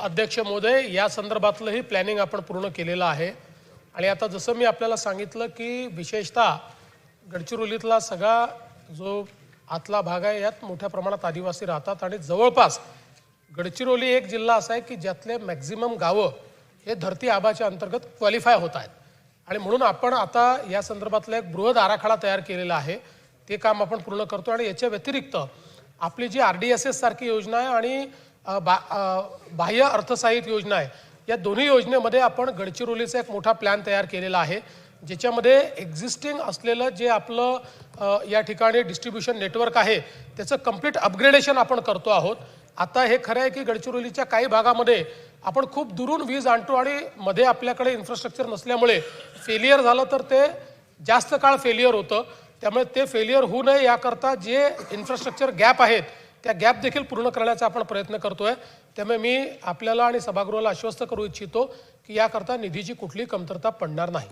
अध्यक्ष महोदय या संदर्भातलंही प्लॅनिंग आपण पूर्ण केलेलं आहे. आणि आता जसं मी आपल्याला सांगितलं की विशेषतः गडचिरोलीतला सगळा जो आतला भाग आहे यात मोठ्या प्रमाणात आदिवासी राहतात. आणि जवळपास गडचिरोली एक जिल्हा असा आहे की ज्यातले मॅक्झिमम गावं हे धरती आबाच्या अंतर्गत क्वालिफाय होत आहेत. आणि म्हणून आपण आता या संदर्भातला एक बृहद आराखडा तयार केलेला आहे. ते काम आपण पूर्ण करतो आणि याच्या व्यतिरिक्त आपली G R D S S सारखी योजना आहे आणि बा बाह्य अर्थसहाय्यित योजना आहे. या दोन्ही योजनेमध्ये आपण गडचिरोलीचा एक मोठा प्लॅन तयार केलेला आहे ज्याच्यामध्ये एक्झिस्टिंग असलेलं जे आपलं या ठिकाणी डिस्ट्रीब्युशन नेटवर्क आहे त्याचं कंप्लीट अपग्रेडेशन आपण करतो आहोत. आता हे खरं आहे की गडचिरोलीच्या काही भागामध्ये आपण खूप दुरून वीज आणतो आणि मध्ये आपल्याकडे इन्फ्रास्ट्रक्चर नसल्यामुळे फेलियर झालं तर ते जास्त काळ फेलियर होतं. त्यामुळे ते फेलियर होऊ नये याकरता जे इन्फ्रास्ट्रक्चर गॅप आहेत त्या गॅप देखील पूर्ण करण्याचा आपण प्रयत्न करतोय. त्यामुळे मी आपल्याला आणि सभागृहाला आश्वस्त करू इच्छितो की याकरता निधीची कुठलीही कमतरता पडणार नाही.